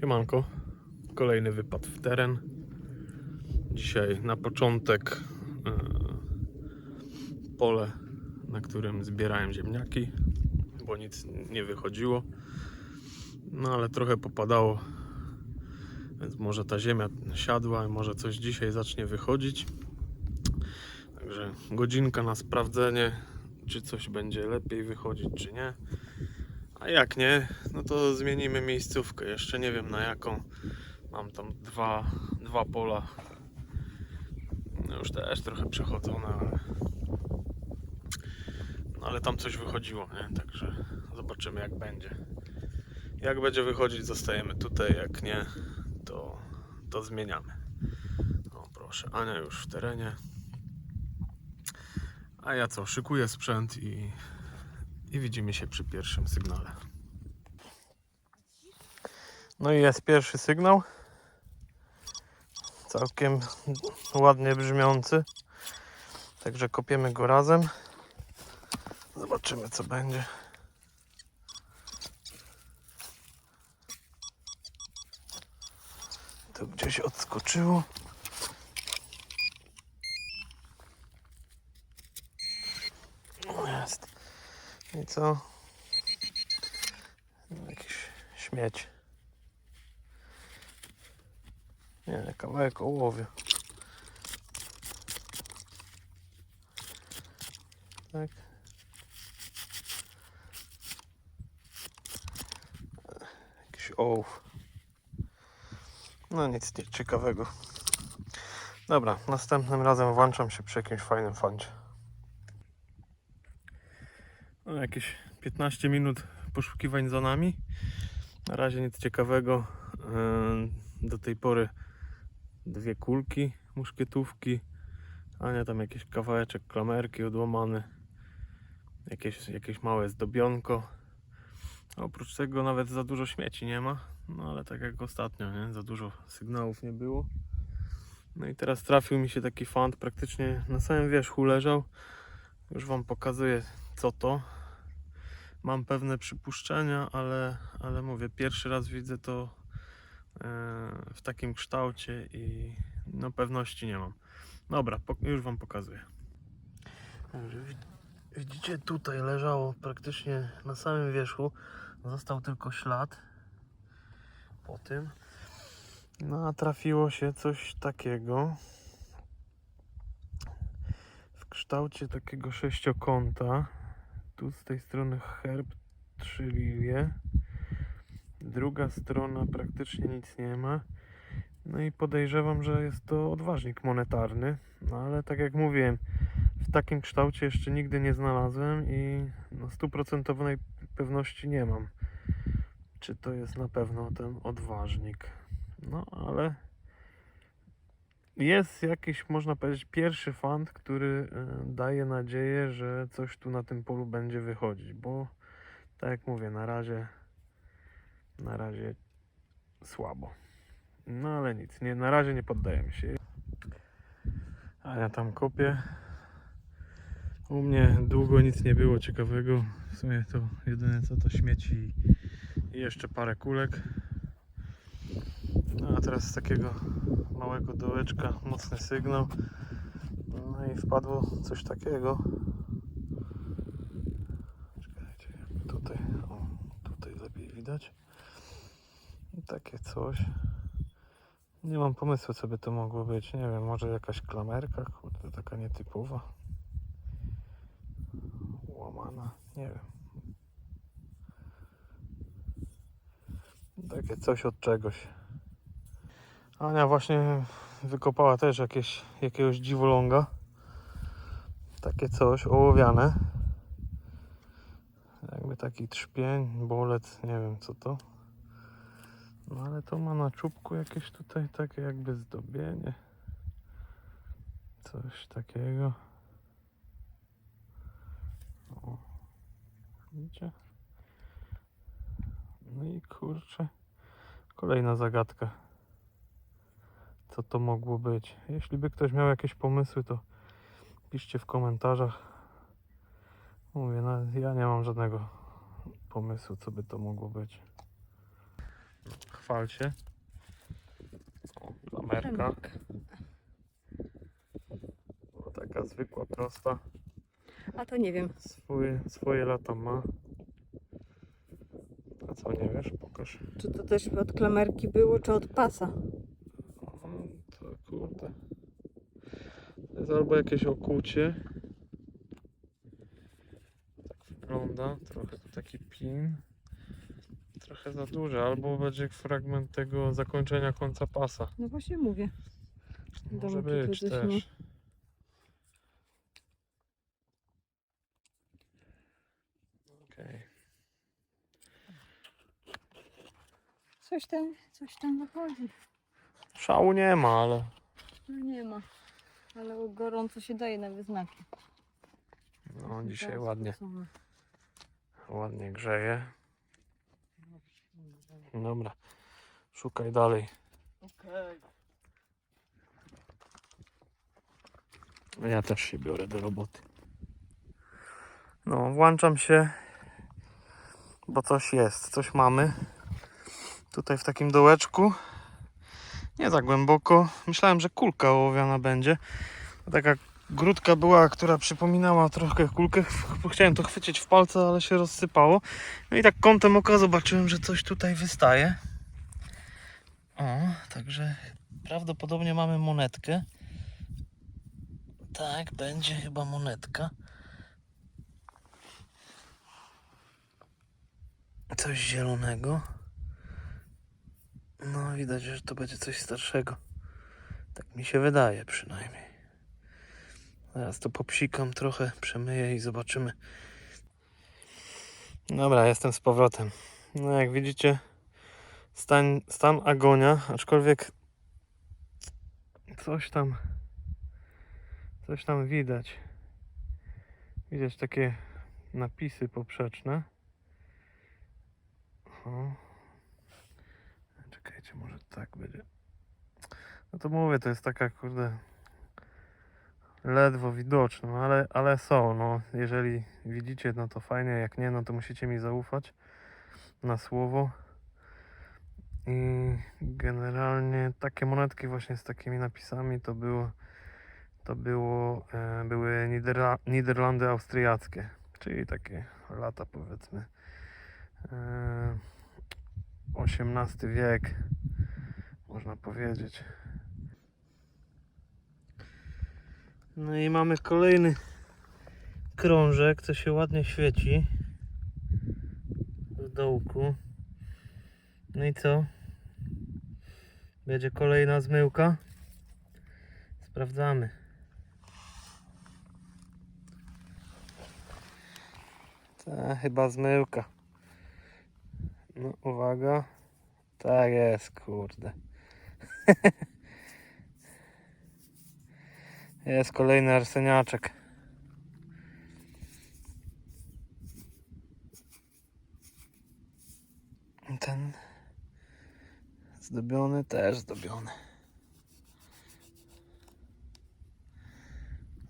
Siemanko, kolejny wypad w teren. Dzisiaj na początek e, pole, na którym zbierałem ziemniaki, bo nic nie wychodziło. No ale trochę popadało, więc może ta ziemia siadła może coś dzisiaj zacznie wychodzić. Także godzinka na sprawdzenie, czy coś będzie lepiej wychodzić, czy nie. A jak nie, no to zmienimy miejscówkę. Jeszcze nie wiem na jaką. Mam tam dwa, dwa pola. No już też trochę przechodzone, ale... No ale tam coś wychodziło, nie? Także zobaczymy jak będzie. Jak będzie wychodzić, zostajemy tutaj. Jak nie, to, to zmieniamy. O proszę, Ania już w terenie. A ja co, szykuję sprzęt i, i widzimy się przy pierwszym sygnale. No i jest pierwszy sygnał. Całkiem ładnie brzmiący. Także kopiemy go razem. Zobaczymy co będzie. To gdzieś odskoczyło. O, Jest. I co? Jakiś śmieć. Nie, kawałek ołowia. Tak. Jakiś ołów. No nic nie ciekawego. Dobra, następnym razem włączam się przy jakimś fajnym fancie. No, jakieś 15 minut poszukiwań za nami. Na razie nic ciekawego. Yy, Do tej pory dwie kulki muszkietówki. Ania tam jakiś kawałeczek klamerki odłamany. Jakieś, jakieś małe zdobionko. A Oprócz tego nawet za dużo śmieci nie ma. No ale tak jak ostatnio, nie? Za dużo sygnałów nie było. No i teraz trafił mi się taki fant praktycznie na samym wierzchu leżał. Już Wam pokazuję co to. Mam pewne przypuszczenia, ale, ale mówię, pierwszy raz widzę to e, w takim kształcie i no pewności nie mam. Dobra, już Wam pokazuję. Widzicie, tutaj leżało praktycznie na samym wierzchu. Został tylko ślad po tym. No a trafiło się coś takiego w kształcie takiego sześciokąta. Tu z tej strony herb, trzy lilie. Druga strona praktycznie nic nie ma. No i podejrzewam, że jest to odważnik monetarny. No ale tak jak mówiłem, w takim kształcie jeszcze nigdy nie znalazłem i no, stuprocentowej pewności nie mam. Czy to jest na pewno ten odważnik. No ale jest jakiś, można powiedzieć, pierwszy fant, który e, daje nadzieję, że coś tu na tym polu będzie wychodzić, bo tak jak mówię, na razie na razie słabo. No ale nic, nie, na razie nie poddajemy się. A ja tam kopię. U mnie długo nic nie było ciekawego. W sumie to jedyne co to śmieci i jeszcze parę kulek. No a teraz z takiego małego dołeczka mocny sygnał. No i wpadło coś takiego. Czekajcie, jakby tutaj, o, tutaj lepiej widać. I takie coś. Nie mam pomysłu co by to mogło być. Nie wiem, może jakaś klamerka, kurde, taka nietypowa. Łamana, nie wiem. Takie coś od czegoś. Ania właśnie wykopała też jakieś, jakiegoś dziwoląga. Takie coś, ołowiane. Jakby taki trzpień, bolec, nie wiem co to. No ale to ma na czubku jakieś tutaj takie jakby zdobienie. Coś takiego. O. Widzicie? No i kurczę. Kolejna zagadka. Co to mogło być? Jeśli by ktoś miał jakieś pomysły, to piszcie w komentarzach. Mówię, no, ja nie mam żadnego pomysłu, co by to mogło być. asfalcie. O, klamerka. O, taka zwykła, prosta. A to nie wiem. Swoje, swoje lata ma. A co, nie wiesz? Pokaż. Czy to też od klamerki było, czy od pasa? O, to kurde. To jest albo jakieś okucie. Tak wygląda. Trochę taki pin. Trochę za duży. Albo będzie fragment tego zakończenia końca pasa. No właśnie mówię. Może Domu być coś też. Okej. Coś tam, coś tam wychodzi. Szału nie ma, ale No nie ma. Ale gorąco się daje na wyznaki. no, dzisiaj ładnie, ładnie grzeje. Dobra, szukaj dalej. Okej. Ja też się biorę do roboty. No, włączam się, bo coś jest, coś mamy. Tutaj w takim dołeczku. Nie tak głęboko. Myślałem, że kulka ołowiana będzie. Taka grudka była, która przypominała trochę kulkę. Ch- Chciałem to chwycić w palce, ale się rozsypało. No i tak kątem oka zobaczyłem, że coś tutaj wystaje. O, także prawdopodobnie mamy monetkę. Tak, będzie chyba monetka. Coś zielonego. No, widać, że to będzie coś starszego. Tak mi się wydaje przynajmniej. Zaraz to popsikam trochę, przemyję i zobaczymy. Dobra, jestem z powrotem. No, jak widzicie, stan, stan agonia, aczkolwiek coś tam Coś tam widać. Widać takie napisy poprzeczne. O. Czekajcie, może tak będzie. No to mówię, to jest taka kurde ledwo widoczna, no ale, ale są. No, jeżeli widzicie, no to fajnie, jak nie, no to musicie mi zaufać na słowo. I generalnie takie monetki właśnie z takimi napisami to było to było, e, były Niderla Niderlandy austriackie, czyli takie lata powiedzmy e, XVIII wiek, można powiedzieć. No i mamy kolejny krążek, co się ładnie świeci w dołku. No i co? Będzie kolejna zmyłka. Sprawdzamy. Ta chyba zmyłka. No uwaga. Tak jest, kurde. jest kolejny arseniaczek. Ten zdobiony też zdobiony.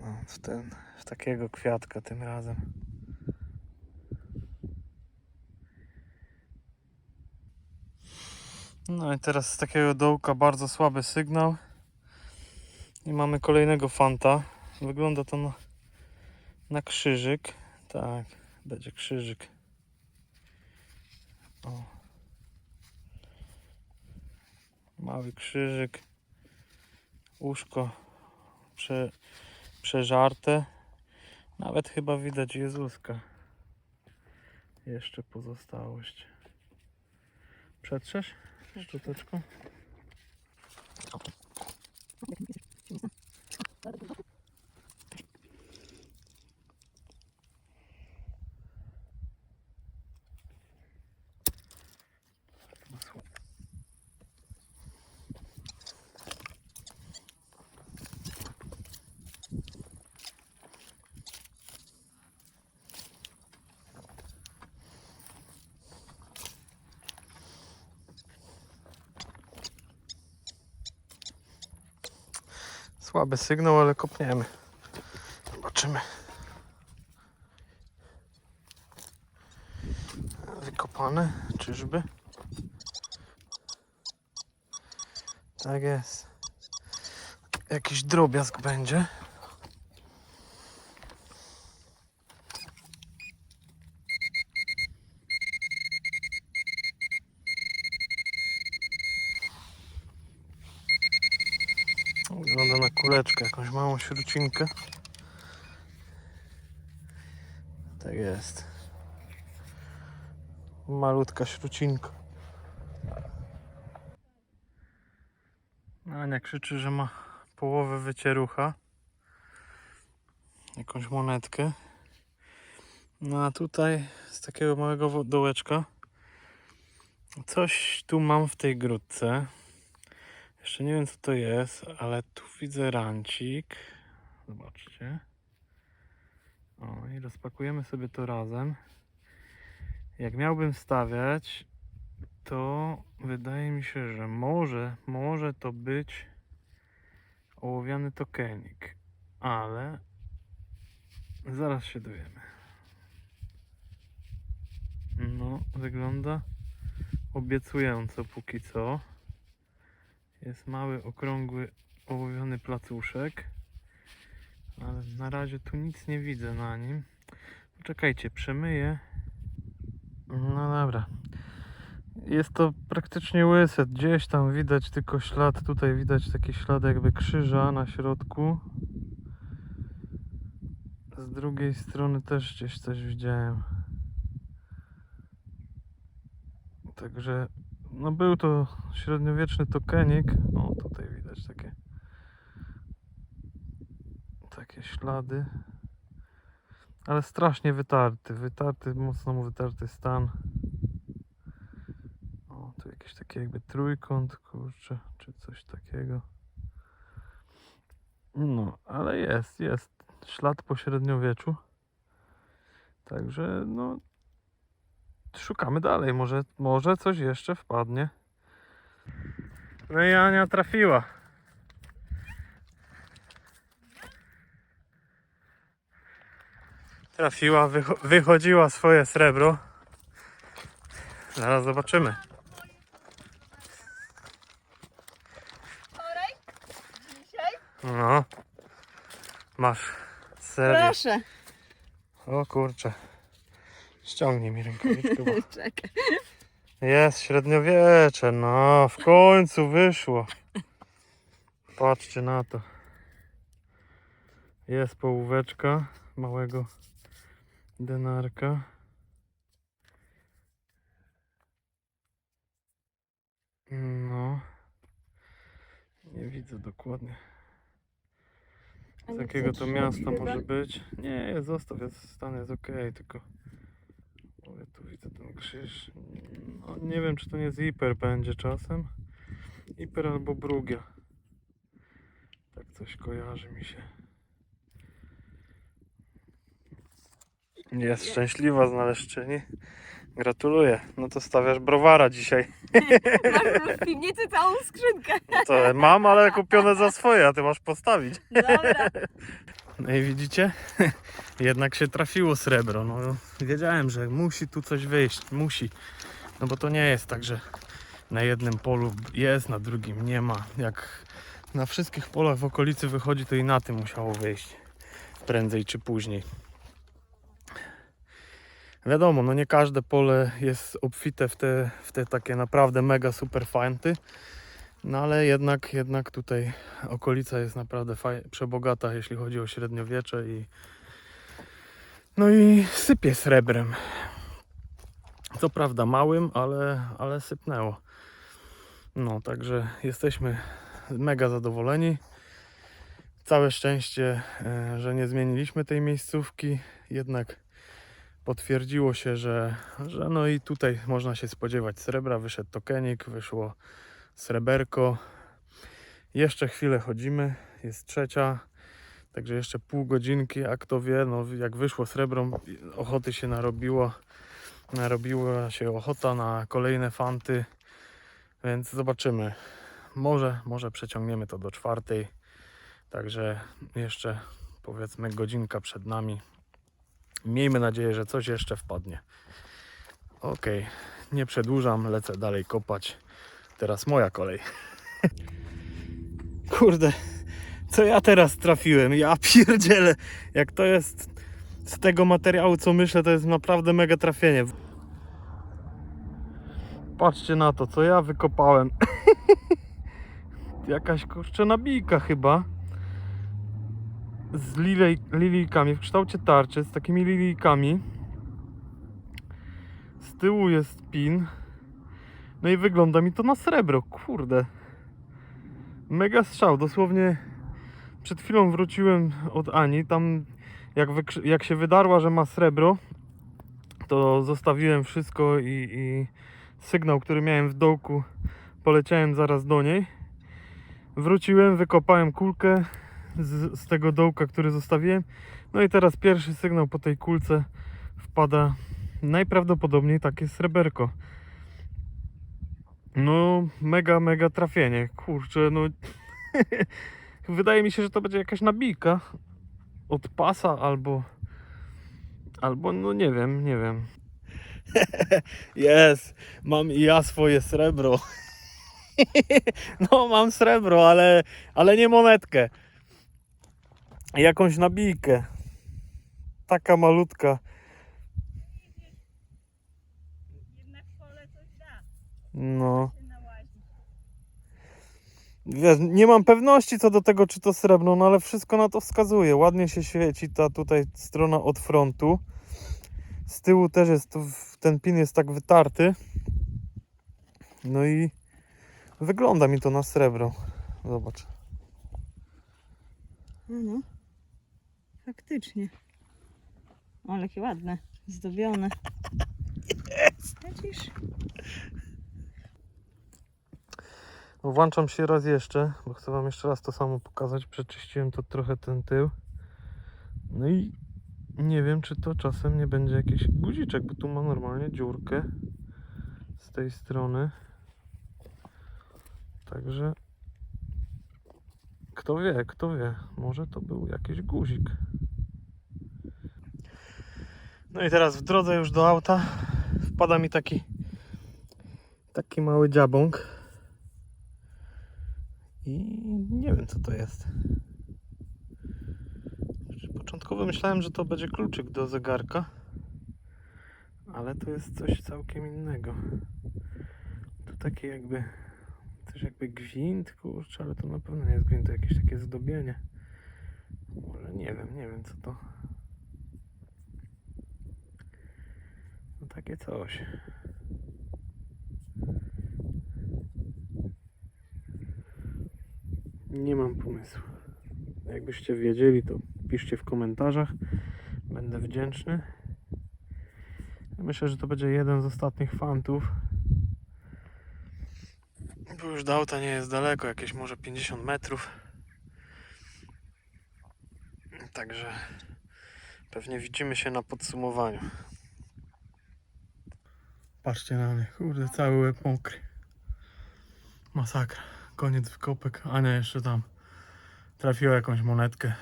No, w, ten, w takiego kwiatka tym razem. No i teraz z takiego dołka bardzo słaby sygnał. I mamy kolejnego fanta. Wygląda to na, na krzyżyk. Tak, będzie krzyżyk. O. Mały krzyżyk. Uszko prze, przeżarte. Nawet chyba widać Jezuska. Jeszcze pozostałość. Przetrzesz? Щоточка. Słaby sygnał, ale kopniemy. Zobaczymy. Wykopane, czyżby? Tak jest. Jakiś drobiazg będzie. Małą śrucinkę. Tak jest. Malutka śrucinka. Ania krzyczy, że ma połowę wycierucha. Jakąś monetkę. No a tutaj z takiego małego dołeczka coś tu mam w tej grudce. Jeszcze nie wiem co to jest, ale tu widzę rancik. Zobaczcie. O i rozpakujemy sobie to razem. Jak miałbym stawiać, to wydaje mi się, że może, może to być ołowiany tokenik, ale zaraz się dowiemy. No, wygląda obiecująco póki co. Jest mały, okrągły, ołowiony placuszek, ale na razie tu nic nie widzę na nim. Poczekajcie, przemyję. No dobra. Jest to praktycznie łyse. Gdzieś tam widać tylko ślad. Tutaj widać taki ślad jakby krzyża na środku. Z drugiej strony też gdzieś coś widziałem. Także no był to średniowieczny tokenik. O tutaj widać takie takie ślady. Ale strasznie wytarty. Wytarty, mocno mu wytarty stan. O, tu jakiś taki jakby trójkąt, kurczę, czy coś takiego. No, ale jest, jest ślad po średniowieczu. Także, no, szukamy dalej. Może, może coś jeszcze wpadnie. No i Ania trafiła. Trafiła, wycho- wychodziła swoje srebro. Zaraz zobaczymy. Wczoraj? Dzisiaj? No. Masz serię. Proszę. O kurczę. Ściągnij mi rękawiczkę. Bo... Czekaj. Jest średniowiecze. No, w końcu wyszło. Patrzcie na to. Jest połóweczka małego denarka. No. Nie widzę dokładnie. Z jakiego to miasta może być? Nie, zostaw, jest, stan jest ok, tylko tu widzę ten krzyż. No, nie wiem, czy to nie z Iper będzie czasem. Iper albo Brugia. Tak coś kojarzy mi się. Jest szczęśliwa znalezczyni. Gratuluję. No to stawiasz browara dzisiaj. Masz w piwnicy całą skrzynkę. To mam, ale kupione za swoje, a ty masz postawić. Dobra. No i widzicie? Jednak się trafiło srebro. No, wiedziałem, że musi tu coś wyjść. Musi. No bo to nie jest tak, że na jednym polu jest, na drugim nie ma. Jak na wszystkich polach w okolicy wychodzi, to i na tym musiało wyjść. Prędzej czy później. Wiadomo, no nie każde pole jest obfite w te, w te takie naprawdę mega super fanty. No ale jednak, jednak tutaj okolica jest naprawdę przebogata, jeśli chodzi o średniowiecze i no i sypie srebrem. Co prawda małym, ale, ale sypnęło. No, także jesteśmy mega zadowoleni. Całe szczęście, e, że nie zmieniliśmy tej miejscówki, jednak potwierdziło się, że, że no i tutaj można się spodziewać srebra. Wyszedł tokenik, wyszło sreberko. Jeszcze chwilę chodzimy, jest trzecia, także jeszcze pół godzinki, a kto wie, no jak wyszło srebro, ochoty się narobiło, narobiła się ochota na kolejne fanty, więc zobaczymy. Może, może przeciągniemy to do czwartej, także jeszcze powiedzmy godzinka przed nami. Miejmy nadzieję, że coś jeszcze wpadnie. Ok, nie przedłużam, lecę dalej kopać. Teraz moja kolej. Kurde, co ja teraz trafiłem? Ja pierdzielę, jak to jest z tego materiału, co myślę, to jest naprawdę mega trafienie. Patrzcie na to, co ja wykopałem. Jakaś kurczę nabijka chyba. Z lilej, lilijkami w kształcie tarczy, z takimi lilijkami. Z tyłu jest pin. No i wygląda mi to na srebro, kurde. Mega strzał, dosłownie przed chwilą wróciłem od Ani, tam jak, jak się wydarła, że ma srebro, to zostawiłem wszystko i, i sygnał, który miałem w dołku, poleciałem zaraz do niej. Wróciłem, wykopałem kulkę z, z tego dołka, który zostawiłem. No i teraz pierwszy sygnał po tej kulce wpada najprawdopodobniej takie sreberko. No, mega, mega trafienie. Kurczę, no. Wydaje mi się, że to będzie jakaś nabijka od pasa albo. Albo, no nie wiem, nie wiem. Jest, mam i ja swoje srebro. no, mam srebro, ale, ale nie monetkę. Jakąś nabijkę. Taka malutka. Jednak pole coś da No. Wiesz, nie mam pewności co do tego, czy to srebrno, no ale wszystko na to wskazuje. Ładnie się świeci ta tutaj strona od frontu. Z tyłu też jest, ten pin jest tak wytarty. No i wygląda mi to na srebro. Zobacz. No, no. Faktycznie. O, ale jakie ładne. Zdobione. Widzisz? Włączam się raz jeszcze, bo chcę Wam jeszcze raz to samo pokazać. Przeczyściłem to trochę ten tył. No i nie wiem, czy to czasem nie będzie jakiś guziczek, bo tu ma normalnie dziurkę z tej strony. Także kto wie, kto wie, może to był jakiś guzik. No i teraz w drodze już do auta wpada mi taki taki mały dziabąk. I nie wiem co to jest. Znaczy, Początkowo myślałem, że to będzie kluczyk do zegarka, ale to jest coś całkiem innego. To takie jakby coś jakby gwint, kurczę, ale to na pewno nie jest gwint, to jakieś takie zdobienie. Może nie wiem, nie wiem co to. No takie coś. Nie mam pomysłu. Jakbyście wiedzieli, to piszcie w komentarzach. Będę wdzięczny. Myślę, że to będzie jeden z ostatnich fantów. Bo już do auta nie jest daleko, jakieś może 50 metrów. Także pewnie widzimy się na podsumowaniu. Patrzcie na mnie, kurde, cały łeb mokry. Masakra. Koniec wykopek. Ania jeszcze tam trafiła jakąś monetkę.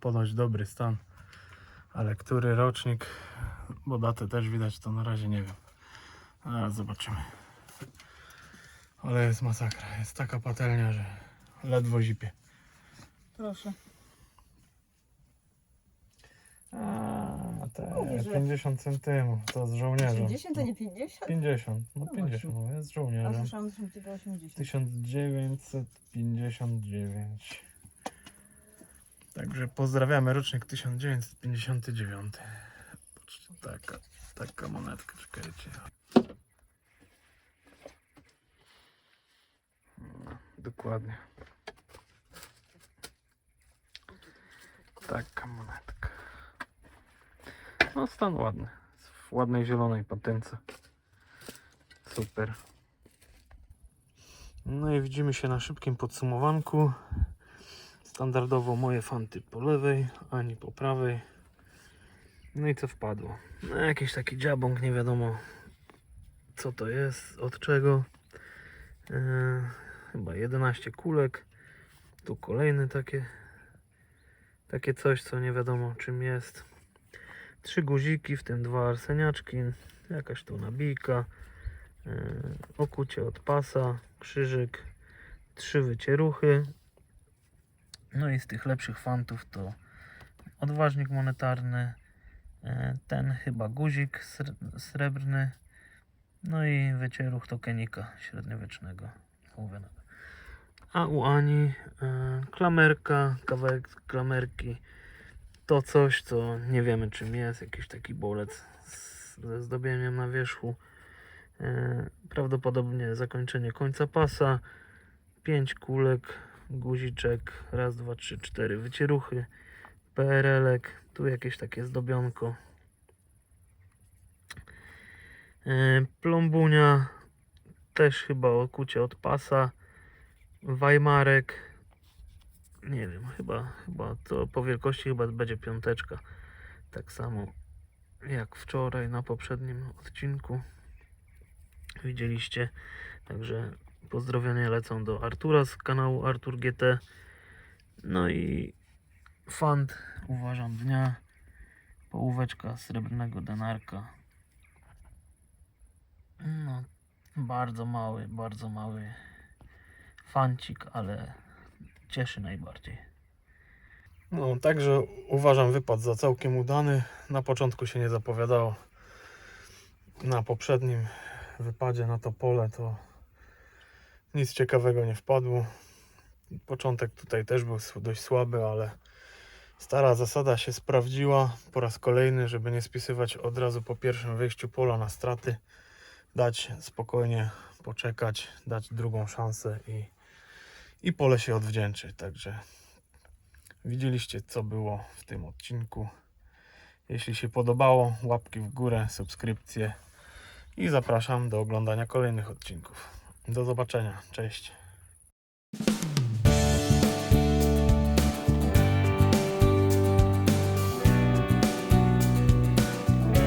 Ponoć dobry stan. Ale który rocznik, bo datę też widać, to na razie nie wiem. Zaraz zobaczymy. Ale jest masakra. Jest taka patelnia, że ledwo zipie. Proszę. A, te Mówię, że- 50 centymów. To z żołnierzem. 50 to nie 50? 50. No No 50, no jest A żołnierzem. słyszałam, że tylko 80. 1959. Także pozdrawiamy rocznik 1959. Patrzcie, taka, taka monetka, czekajcie. No, dokładnie. Taka monetka. No stan ładny. W ładnej zielonej patynce. Super. No i widzimy się na szybkim podsumowanku. Standardowo moje fanty po lewej, ani po prawej. No i co wpadło? No jakiś taki dziabąk, nie wiadomo co to jest, od czego. Eee, chyba 11 kulek. Tu kolejne takie takie coś, co nie wiadomo czym jest. Trzy guziki, w tym dwa arseniaczki, jakaś tu nabijka, yy, okucie od pasa, krzyżyk, trzy wycieruchy No i z tych lepszych fantów to odważnik monetarny, e, ten chyba guzik sre- srebrny, no i wycieruch tokenika średniowiecznego. A u Ani e, klamerka, kawałek klamerki, to coś, co nie wiemy czym jest, jakiś taki bolec z, ze zdobieniem na wierzchu. E, prawdopodobnie zakończenie końca pasa, 5 kulek, guziczek, raz, dwa, trzy, cztery wycieruchy, PRL-ek, tu jakieś takie zdobionko. E, plombunia, też chyba okucie od pasa, Weimarek, nie wiem, chyba, chyba to po wielkości chyba będzie piąteczka, tak samo jak wczoraj na poprzednim odcinku widzieliście, także pozdrowienia lecą do Artura z kanału Artur GT. No i fant uważam dnia. Połóweczka srebrnego denarka. No, bardzo mały, bardzo mały fancik, ale cieszy najbardziej. No, także uważam wypad za całkiem udany. Na początku się nie zapowiadało. Na poprzednim wypadzie na to pole to nic ciekawego nie wpadło. Początek tutaj też był dość słaby, ale stara zasada się sprawdziła po raz kolejny, żeby nie spisywać od razu po pierwszym wyjściu pola na straty. Dać spokojnie poczekać, dać drugą szansę i, i pole się odwdzięczy. Także Widzieliście, co było w tym odcinku. Jeśli się podobało, łapki w górę, subskrypcje i zapraszam do oglądania kolejnych odcinków. Do zobaczenia. Cześć.